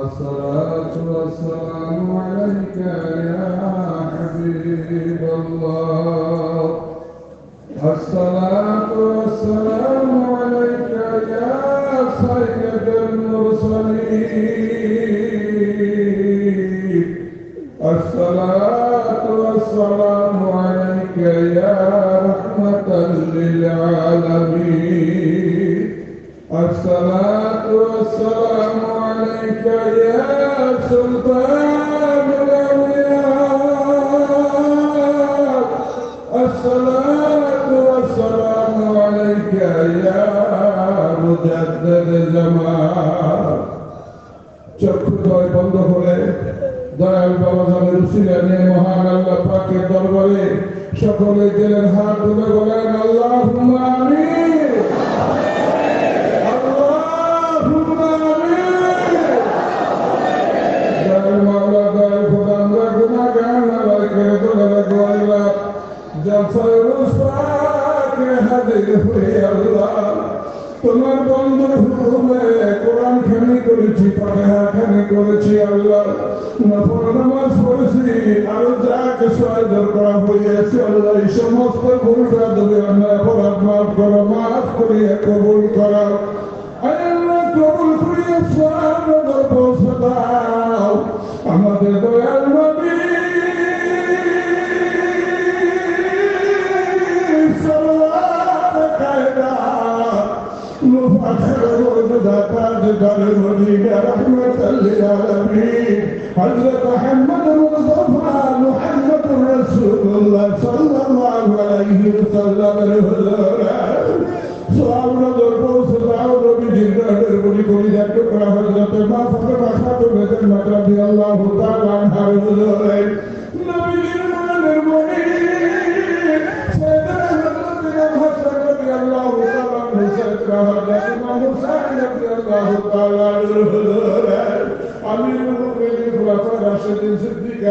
الصلاة والسلام عليك يا حبيب الله. الصلاة والسلام عليك يا سيد المرسلين. الصلاة والسلام عليك يا سلطان الأولياء الصلاة والسلام عليك يا مجدد الزمان চক্ষু দয় বন্ধ করে দয়াল বাবা জানের উসিলা নিয়ে মহান আল্লাহ পাকের দরবারে সকলে গেলেন হাত তুলে বলেন আল্লাহ আমিন সমস্ত ভুলটা দেবে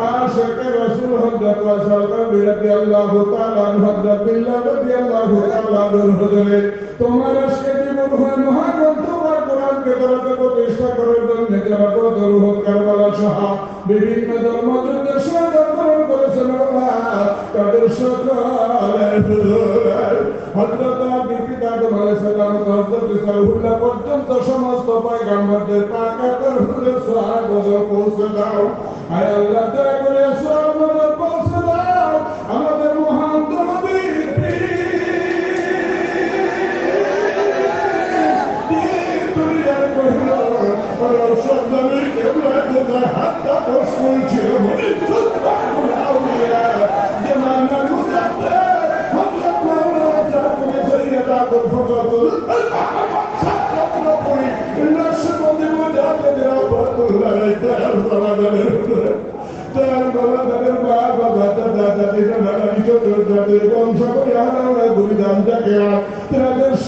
সাকালের হুজুরে আশিক রাসূল হযরত ওয়াসাল বিরতি আল্লাহ তাআলা হযরত বিল্লাহ রাদি আল্লাহ তাআলা হুজুরে, তোমার আজকে জীবন হয় মহাগ্রন্থ তোমার কোরআনকে ধরাতে প্রতিষ্ঠা করার জন্য যারা বদর হোক কারবালা সহ বিভিন্ন ধর্মযুদ্ধের সংগ্রাম করেছেন তাদের সকলের হযরত বিপি আদম আলাইহিস সালাম হযরত ইসরাহুল্লাহ পর্যন্ত সমস্ত পয়গম্বরদের পাকাতের হুজুর সাহাবত পৌঁছে দাও। আয় আল্লাহ করে সাহাবত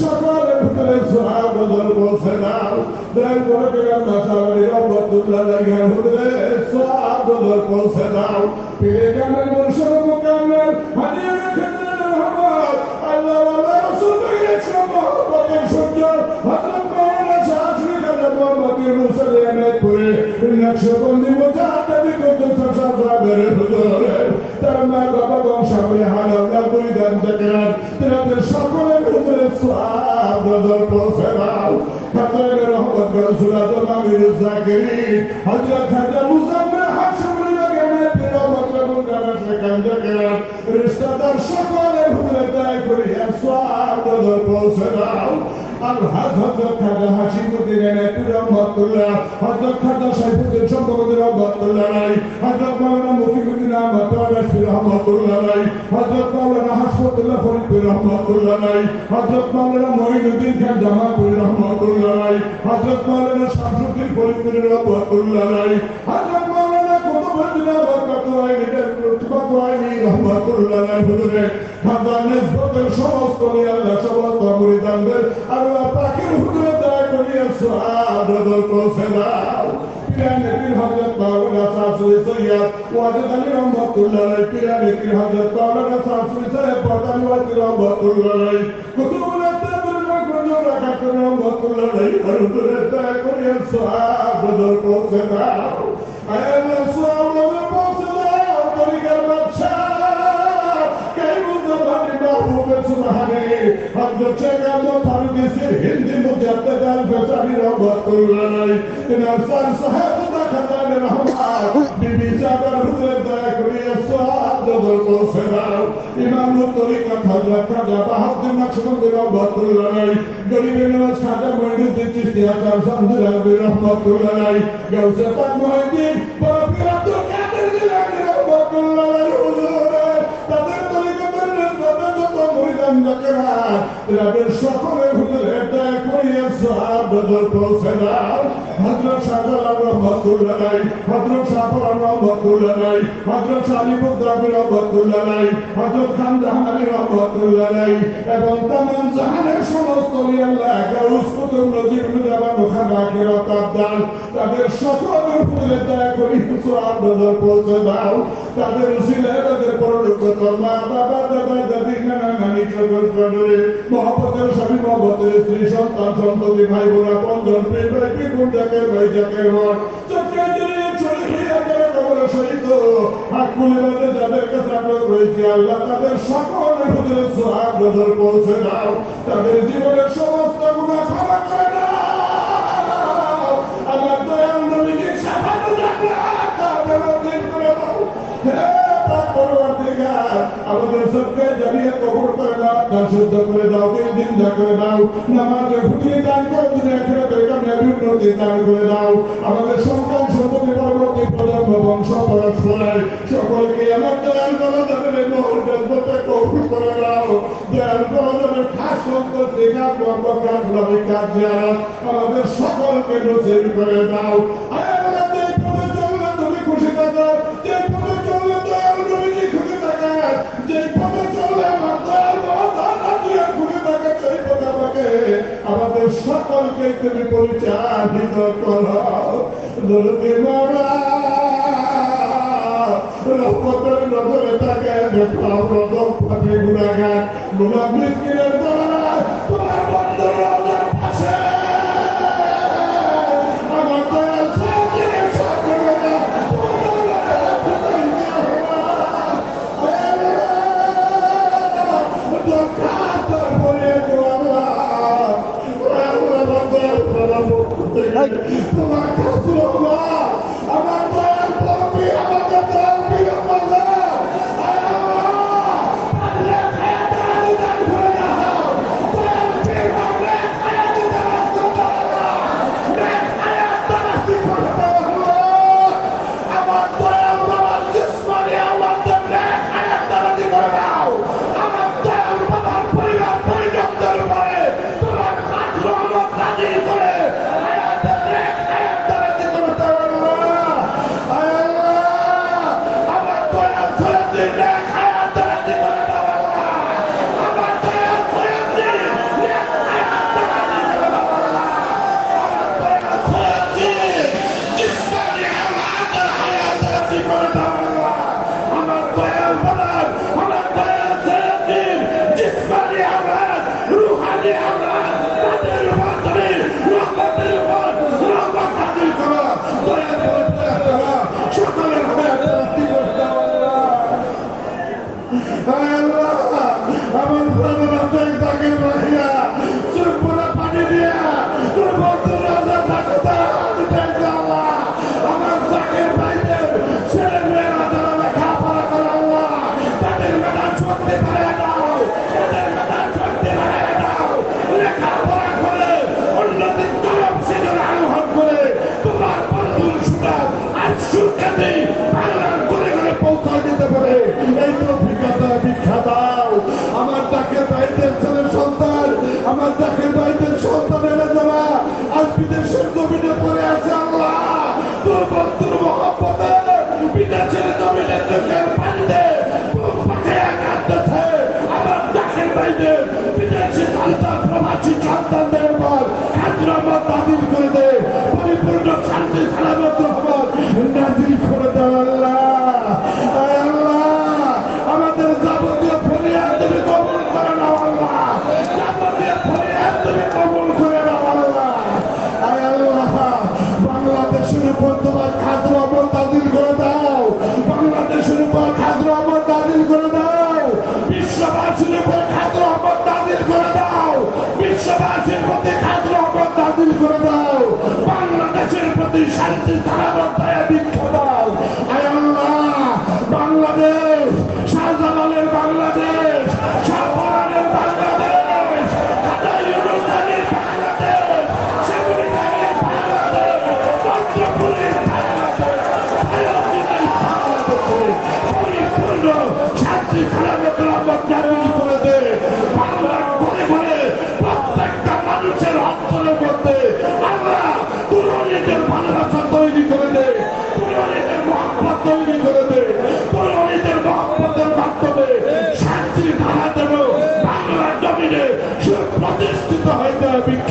সকলের ভিতরে সোহাবদল বলছে নাও সোহাবদল বলছে নাও পেয়ে গেলেন মনসর মোকামেল হারিয়ে রেখেছেন রহমত আল্লাহ আল্লাহ রসুল পেয়েছে মহব্বতের সূর্য হযরত মাওলানা শাহরি কাজে মোহাম্মদের মুসলিমে করে। নকশবন্দি মুজাহিদ বিকত সাসাবের হুজুরে তার মা বাবা বংশাবলী থেকে তাদের সকলের হুজুরে সওয়াব বদল পৌঁছে দাও হযরত রহমত রাসূল আদম আমির জাকিরিন হযরত খাজা মুসাম্মা হাশিম লাগানে পীর মতলব গানা সেখান থেকে রিশতাদার সকলের হুজুরে দয়া করে সওয়াব বদল পৌঁছে দাও আল্লাহ হযরত খাজা হাশিমুদ্দিন এনায়তুর রহমাতুল্লাহ হযরত খাজা সাইফুদ্দিন সম্ভবত রহমাতুল্লাহ আলাই হযরত মাওলানা মুফিদুদ্দিন আহমদ তাওয়াশি রহমাতুল্লাহ আলাই হযরত মাওলানা হাসপাতুল্লাহ ফরিদপুর রহমাতুল্লাহ আলাই হযরত মাওলানা মঈনুদ্দিন সমস্ত সুবহানাল্লাহ পৌঁছে দাও পিরানে পীর হযরত মাওলানা শাসুরি সৈয়দ ওয়াজেদ আলী রহমাতুল্লাহ আলাইহি পিরানে পীর হযরত মাওলানা সুবহানাল্লাহ হিন্দি মুজাদ্দিদ আল-ফসানি রহমাতুল্লাহ ইনসান সাহেব খাতান রহমান বিবি জাবার হুজুর দয়া করিয়া সাহায্য করছে দাও ইমাম তরিকা হযরত খাজা বাহাউদ্দিন নকশবন্দি রহমাতুল্লাহ গরিবের নওয়াজ খাজা মঈনুদ্দিন চিশতি আকার সামদুল আলবী রহমাতুল্লাহ গাউসে পাক মহিউদ্দিন লোকেরা তাদের সকলে হুজুরে দয়া করিয়া সাহায্য পৌঁছে দাও হযরত শাহজালাল রহমাতুল্লাহ হযরত শাহজালাল রহমাতুল্লাহ হযরত সালিমুদ্দাবি রহমাতুল্লাহ হযরত খান জাহানাবি রহমাতুল্লাহ এবং তামাম জাহানের সমস্ত আল্লাহ গাউস কুতুব নজিব মুজাবান খানা কিরাত আব্দাল তাদের সকলের হুজুরে দয়া করি সাহায্য পৌঁছে দাও। তাদের উসিলায় তাদের পরলোক মা বাবা, দাদা, দাদি, নানা, নানি চকল করে মহাপতের স্বামী, মহাপতের স্ত্রী, সন্তান, সন্ততি, ভাই, বোনা বন্ধন প্রেম, ভাই হন চক্রে জড়িয়ে ছড়ি হইয়া গেলে কবর সহিত হাত খুলে বাঁধে যাদের কাছে আমরা রয়েছি, আল্লাহ তাদের সকলের হুজুরে সোহাগ নজর তাদের সমস্ত গুণা ক্ষমা করে দাও। আমার দয়াল নবীকে সাফাত রাখলা তাদের অধীন করে দাও হে পাক পরবর্তীকার আমাদের সবকে জানিয়ে কবর করে দাও তার শুদ্ধ করে দাও দিন দিন যা করে দাও, নামাজে ফুটিয়ে দান করে খেলে বেকার উন্নতি দান করে দাও। আমাদের সন্তান সন্ততি পরবর্তী প্রজন্ম বংশ সকলকে আমার দয়াল এই মহল কৌশল করে দাও দয়াল গণতন্ত্রের খাস দেখা আমাদের সকলকে নজির করে দাও। সকলকে তুমি পরিচালিত করো। নজরে ফাটে গুণাগার গুণা মিসকিনের দ্বারা আল্লাহ পরে আছে? আল্লাহ তোর বন্ধুর মহাপদে বিদেশের জমিনে চোখের পানিতে পাখে কাঁদতেছে আমার দেশের বাইরে বিদেশি পরিপূর্ণ শান্তি সালামত রহমান নাজিল করে বিশ্ববাসীর প্রতি আমল তাজিল করে দাও। বাংলাদেশের প্রতি শান্তি ধারাবাধ্যায়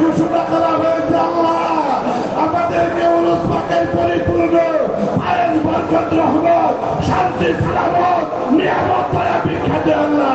ঘোষণা করা হয়েছে আল্লাহ। আমাদেরকে উরুস পাকের পরিপূর্ণ আয়ের বরকত, রহমত, শান্তি, সালামত, নিয়ামত, দয়া বিখ্যাত আল্লাহ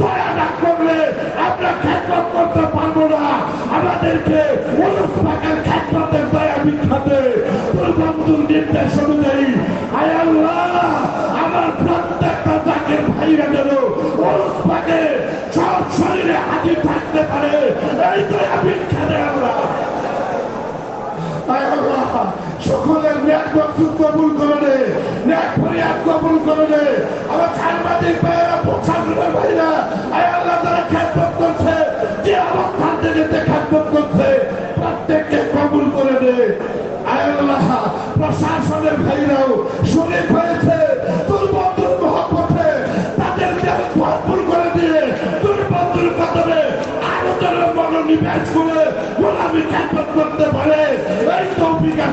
দয়া না করলে আমরা করতে পারব না। আমাদেরকে দয়া বিখ্যাতে নির্দেশ অনুযায়ী আয় আল্লাহ আমার প্রত্যেকটা জাকের ভাইরা যেন সব শরীরে থাকতে পারে। এই দয়া বিখ্যাতে আমরা। আয় আল্লাহ, সকলের বক্তব্য কবুল করে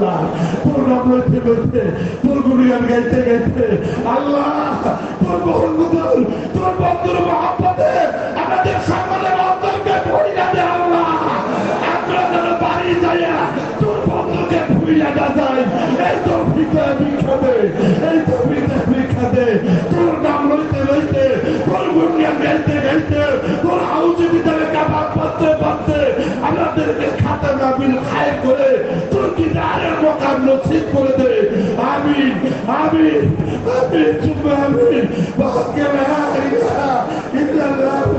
আল্লাহ, তোর নাম লইতে লইতে তোর গুণগান গাইতে গাইতে, আল্লাহ, তোর বন্ধুদের তোর বন্ধুর মহাপদে আমাদের সকলের অন্তরকে ভরিয়া দে আল্লাহ। আমরা যেন বাড়ি যাইয়া তোর বন্ধুকে ভুলিয়া না যায় এই তো ভিতরে বিখ্যাতে, এই তো ভিতরে বিখ্যাতে, তোর নাম লইতে লইতে, তোর গুণিয়া গাইতে গাইতে, তোর হাউসে ভিতরে কাবাব পাতে পাতে আমাদেরকে খাতা নাবিল খায় করে তোর মকাম নসিব করে দে। আমি আমি আমি চুপ আমি বাক্যে ইল্লাল্লাহু